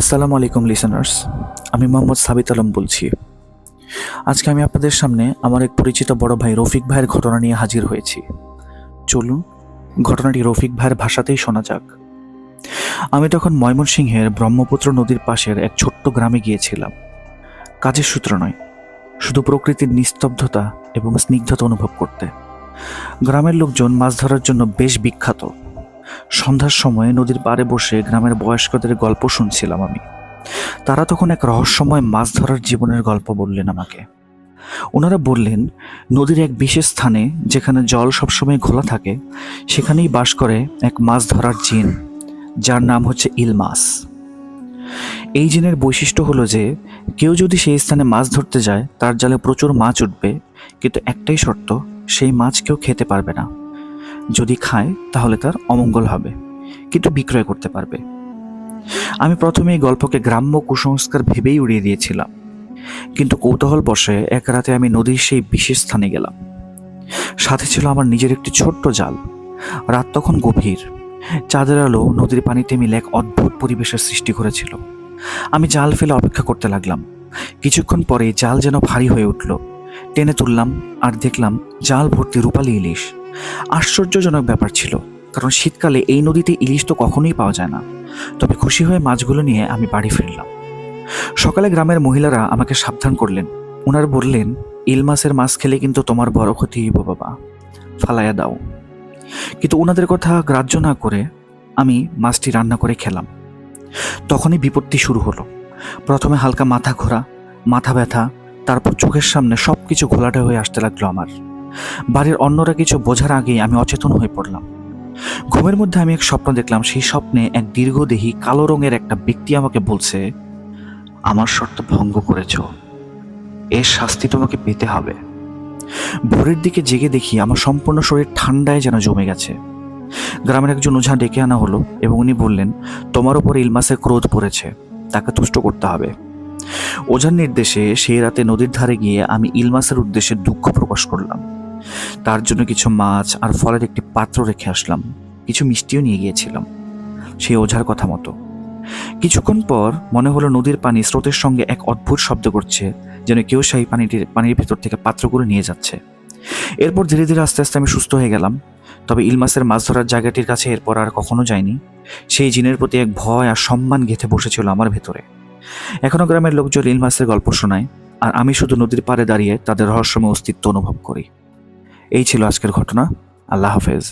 আসসালামু আলাইকুম লিসেনার্স আমি মোহাম্মদ সাবিত আলম বলছি। আজকে আমি আপনাদের সামনে আমার এক পরিচিত বড় ভাই রফিক ভাইয়ের ঘটনা নিয়ে হাজির হয়েছি। চলুন, ঘটনাটি রফিক ভাইয়ের ভাষাতেই শোনা যাক। আমি তখন ময়মনসিংহের ব্রহ্মপুত্র নদীর পাশের এক ছোট্ট গ্রামে গিয়েছিলাম। কাজের সূত্র নয়, শুধু প্রকৃতির নিস্তব্ধতা এবং স্নিগ্ধতা অনুভব করতে। গ্রামের লোকজন মাছ ধরার জন্য বেশ বিখ্যাত। সন্ধ্যার সময় নদীর পাড়ে বসে গ্রামের বয়স্কদের গল্প শুনছিলাম আমি। তারা তখন এক রহস্যময় মাছ ধরার জীবনের গল্প বললেন আমাকে। ওনারা বললেন, নদীর এক বিশেষ স্থানে যেখানে জল সবসময় ঘোলা থাকে, সেখানেই বাস করে এক মাছ ধরার জিন, যার নাম হচ্ছে ইল মাছ এই জিনের বৈশিষ্ট্য হলো যে, কেউ যদি সেই স্থানে মাছ ধরতে যায়, তার জালে প্রচুর মাছ উঠবে, কিন্তু একটাই শর্ত, সেই মাছ কেউ খেতে পারবে না। যদি খায়, তাহলে তার অমঙ্গল হবে, কিন্তু বিক্রয় করতে পারবে। আমি প্রথমে এই গল্পকে গ্রাম্য কুসংস্কার ভেবেই উড়িয়ে দিয়েছিলাম, কিন্তু কৌতূহল বসে এক রাতে আমি নদীর সেই বিশেষ স্থানে গেলাম। সাথে ছিল আমার নিজের একটি ছোট্ট জাল, রাত তখন গভীর। চাঁদের আলো নদীর পানিতে মিলে এক অদ্ভুত পরিবেশের সৃষ্টি করেছিল। আমি জাল ফেলে অপেক্ষা করতে লাগলাম। কিছুক্ষণ পরে জাল যেন ভারী হয়ে উঠল। টেনে তুললাম আর দেখলাম জাল ভর্তি রূপালি ইলিশ। আশ্চর্যজনক ব্যাপার ছিল, কারণ শীতকালে এই নদীতে ইলিশ তো কখনোই পাওয়া যায় না। তবে খুশি হয়ে মাছগুলো নিয়ে আমি বাড়ি ফিরলাম। সকালে গ্রামের মহিলারা আমাকে সাবধান করলেন। ওনার বললেন ইল মাছের মাছ খেলে কিন্তু তোমার বড় ক্ষতি হইব বাবা। ফালাইয়া দাও। কিন্তু ওনাদের কথা গ্রাহ্য না করে আমি মাছটি রান্না করে খেলাম। তখনই বিপত্তি শুরু হলো। প্রথমে হালকা মাথা ঘোরা, মাথা ব্যথা, তারপর চোখের সামনে সব কিছু ঘোলাটে হয়ে আসতে লাগল আমার। বাড়ির অন্যরা কিছু বোঝার আগেই আমি অচেতন হয়ে পড়লাম। ঘুমের মধ্যে আমি এক স্বপ্ন দেখলাম, সেই স্বপ্নে এক দীর্ঘদেহী কালো রঙের একটা ব্যক্তি আমাকে বলছে, আমার শর্ত ভঙ্গ করেছ। এর শাস্তি তোমাকে পেতে হবে। ভোরের দিকে জেগে দেখি আমার সম্পূর্ণ শরীর ঠান্ডায় যেন জমে গেছে। গ্রামের একজন ওঝা ডেকে আনা হলো এবং উনি বললেন, তোমার ওপর ইলমাসের ক্রোধ পড়েছে, তাকে তুষ্ট করতে হবে। ওঝার নির্দেশে সেই রাতে নদীর ধারে গিয়ে আমি ইলমাসের উদ্দেশ্যে দুঃখ প্রকাশ করলাম। তার জন্য কিছু মাছ আর ফলের একটি পাত্র রেখে আসলাম। কিছু মিষ্টিও নিয়ে গিয়েছিলাম। সেই ওঝার কথা মতো। কিছুক্ষণ পর মনে হলো নদীর পানি স্রোতের সঙ্গে এক অদ্ভুত শব্দ করছে, যেন কেউ সেই পানিটির, পানির ভেতর থেকে পাত্রগুলো নিয়ে যাচ্ছে। এরপর ধীরে ধীরে আস্তে আস্তে আমি সুস্থ হয়ে গেলাম। তবে ইলমাসের মাছ ধরার জায়গাটির কাছে এরপর আর কখনো যাইনি। সেই জিনের প্রতি এক ভয় আর সম্মান গেঁথে বসেছিল আমার ভেতরে। এখনও গ্রামের লোকজন ইলমাসের গল্প শোনায়, আর আমি শুধু নদীর পাড়ে দাঁড়িয়ে তাদের রহস্যময় অস্তিত্ব অনুভব করি। এই ছিল আজকের ঘটনা। আল্লাহ হাফেজ।